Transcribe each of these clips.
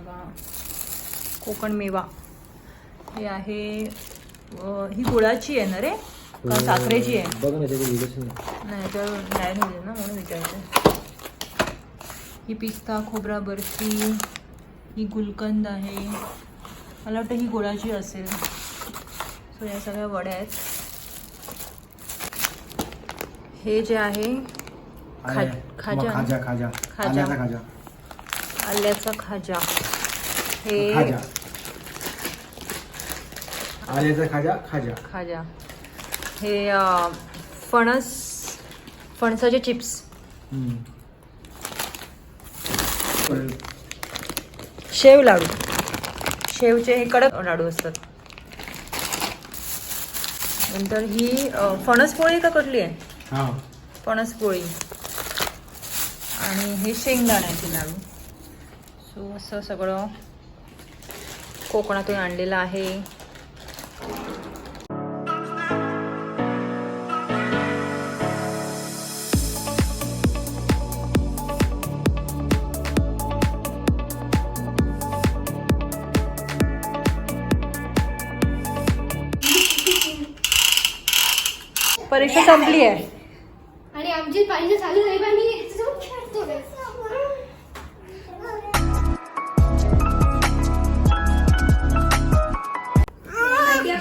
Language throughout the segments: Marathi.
बघा. कोकण मेवा. हे आहे ही गुळाची आहे ना रे? का साखरेची आहे? बघ ना नाही तर नाही ना म्हणून विचारते. ही पिस्ता खोबरा बर्फी ही गुलकंद आहे. मला वाटतं ही गुळाची असेल. सो या सगळ्या वड्या आहेत. हे जे आहे खा- खाजा. खाजा खाजा. खाजा. आल्याचा खाजा. हे. खाजा. आल्याचा खाजा खाजा. खाजा. हे अ, फणस फणसाचे चिप्स. शेव लाडू. शेवचे हे कडक लाडू असतात. नंतर ही अ, फणस पोळी का कुठली आहे? हा. फणस पोळी. आणि हे शेंगदाण्याचे लाडू. सो असं सगळं कोकणातून आणलेलं आहे. परीक्षा संपली आहे. आणि आमची पाहिजे चालू नाही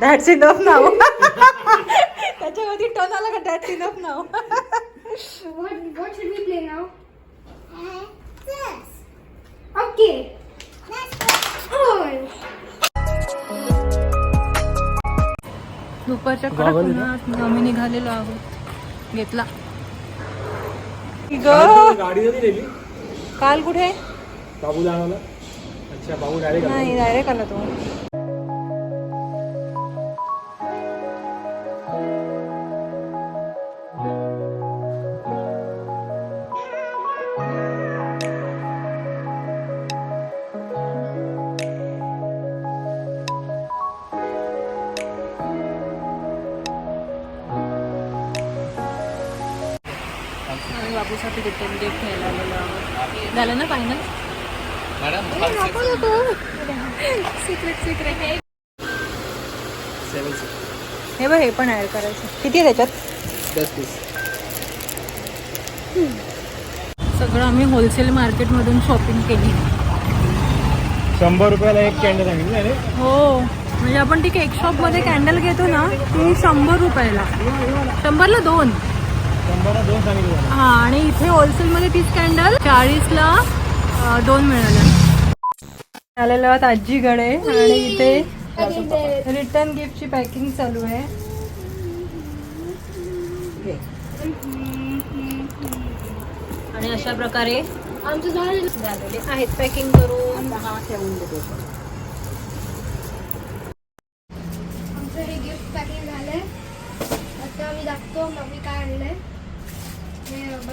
दॅट्स इनफ नाव त्याच्यावरती टर्न आला का? दॅट्स इनफ नाव What what should we play now? Okay. दुपारच्या कडक गावाला उन्हात आम्ही निघालेलो आहोत. घेतला. ग गाडी जरी नेली. काल कुठे? बाबू जाणवला अच्छा बाबू डायरेक्ट नाही डायरेक्ट आला तो. आम्ही बाबूसाठी रिटर्न गिफ्ट घ्यायला आलेलो आहोत. झालं ना फायनल सिक्रेट सिक्रेट हे बघ हे पण ऍड करायचं. किती आहे त्याच्यात? दस पीस सगळं आम्ही होलसेल मार्केटमधून शॉपिंग केली. शंभर रुपयाला एक कॅन्डल सांगितलं रे? हो. म्हणजे आपण ती केक शॉपमध्ये कॅन्डल घेतो ना ती शंभर रुपयाला. शंभरला दोन शंभरला दोन सांगितलं मला. हा आणि इथे होलसेलमध्ये तीच कॅन्डल चाळीसला दोन मिळाल्या आलेलो आहोत आजीकडे आणि इथे रिटर्न गिफ्टची पॅकिंग चालू आहे. आणि अशा प्रकारे आमचं झालं. झालेले आहेत पॅकिंग करून. आमचं हे गिफ्ट पॅकिंग झालंय आता मी दाखवतो मम्मी काय आणलंय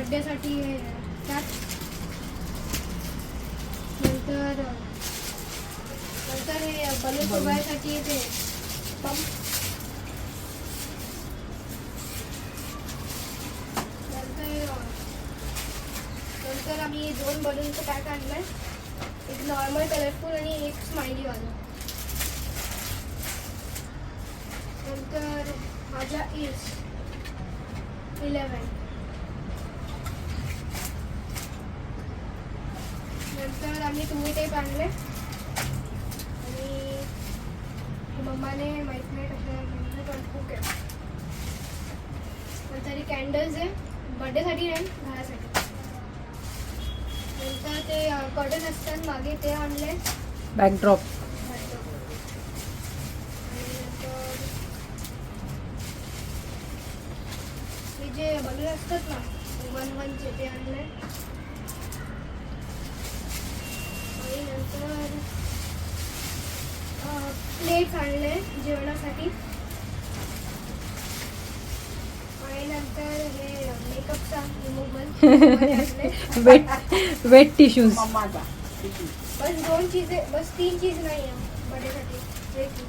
हे बर्थडेसाठी कॅप नंतर नंतर हे बलून फुगवायसाठी ते पंप नंतर नंतर आम्ही दोन बलूनचं पॅक आणलंय. एक नॉर्मल कलरफुल आणि एक स्माइली वाला नंतर माझ्या इज इलेवन नंतर आम्ही तुम्ही टेप आणले आणि मम्माने माहीत नाही कशा पण खूप आहे नंतर कॅन्डल्स आहे. बर्थडेसाठी नाही घरासाठी. नंतर ते कर्टन असतात मागे ते आणले. बॅकड्रॉप जे बलून असतात ना वन वनचे ते आणले. आणि नंतर प्लेट्स आणले जेवणासाठी. आणि नंतर हे मेकअपचा रिमूव्हल आणले वेट वेट टिश्यूज बस दोन चीजे बस तीन चीज नाही आहे बर्थडेसाठी तीन.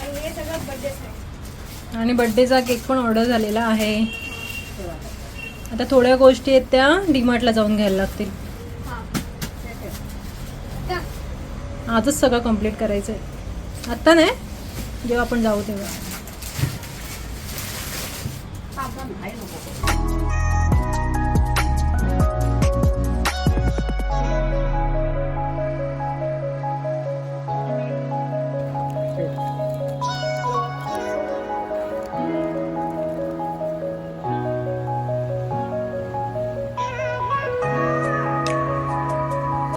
आणि हे सगळं बर्थडेच आहे आणि बड्डेचा केक पण ऑर्डर झालेला आहे. आता थोड्या गोष्टी आहेत त्या डीमार्टला जाऊन घ्यायला लागतील हां का आजच सगळं कंप्लीट करायचं आहे आत्ता नाही जेव्हा आपण जाऊ तेव्हा.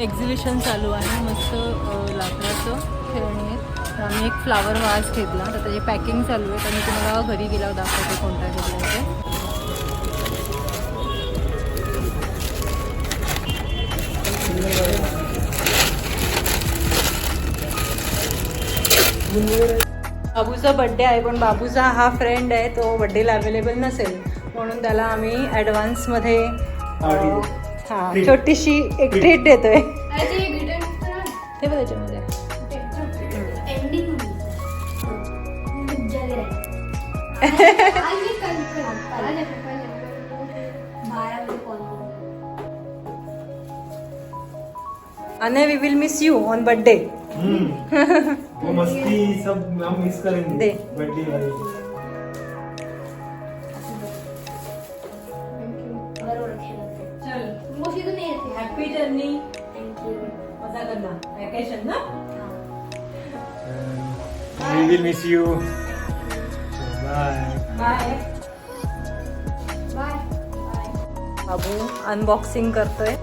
एक्झिबिशन चालू आहे मस्त. लाकडाचं खेळणी आहेत तर आम्ही एक फ्लावर वाज घेतला. तर त्याची पॅकिंग चालू आहे. तर मी तुम्हाला घरी गेल्यावर दाखवते कोणता घेतला आहे ते. बाबूचा बड्डे आहे पण बाबूचा हा फ्रेंड आहे तो बड्डेला अवेलेबल नसेल. म्हणून त्याला आम्ही ॲडव्हान्समध्ये हा छोटीशी एक ट्रीट देतोय. ते त्याच्यामध्ये अने we will miss you on birthday वो मस्ती सब हम मिस करेंगे दे। बर्थडे वाली चल मोशी तो नहीं रहती हॅपी जर्नी थैंक यू मजा करना. वॅकेशन ना? We will miss you bye bye bye Babu unboxing करतोय.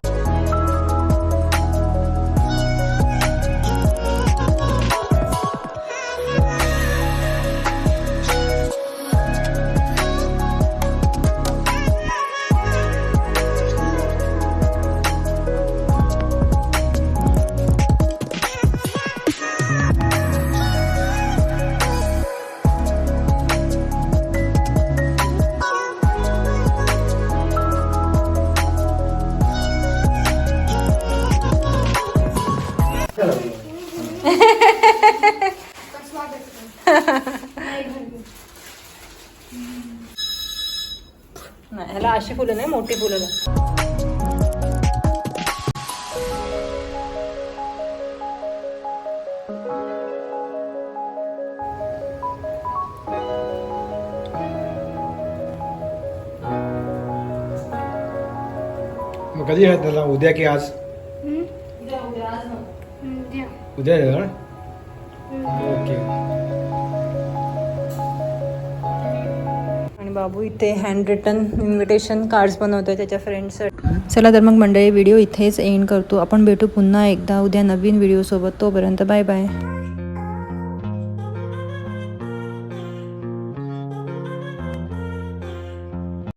नाही ह्याला अशी फुलं नाही मोठी फुलं. मग कधी येणार त्याला उद्या की आज हम्म? हम्म, द्या. उद्या बाबू इथे हँड रिटन इन्व्हिटेशन कार्ड्स बनवतोय त्याच्या फ्रेंडसाठी चला तर मग मंडळी व्हिडिओ इथेच एंड करतो. आपण भेटू पुन्हा एकदा उद्या नवीन व्हिडिओसोबत तोपर्यंत बाय बाय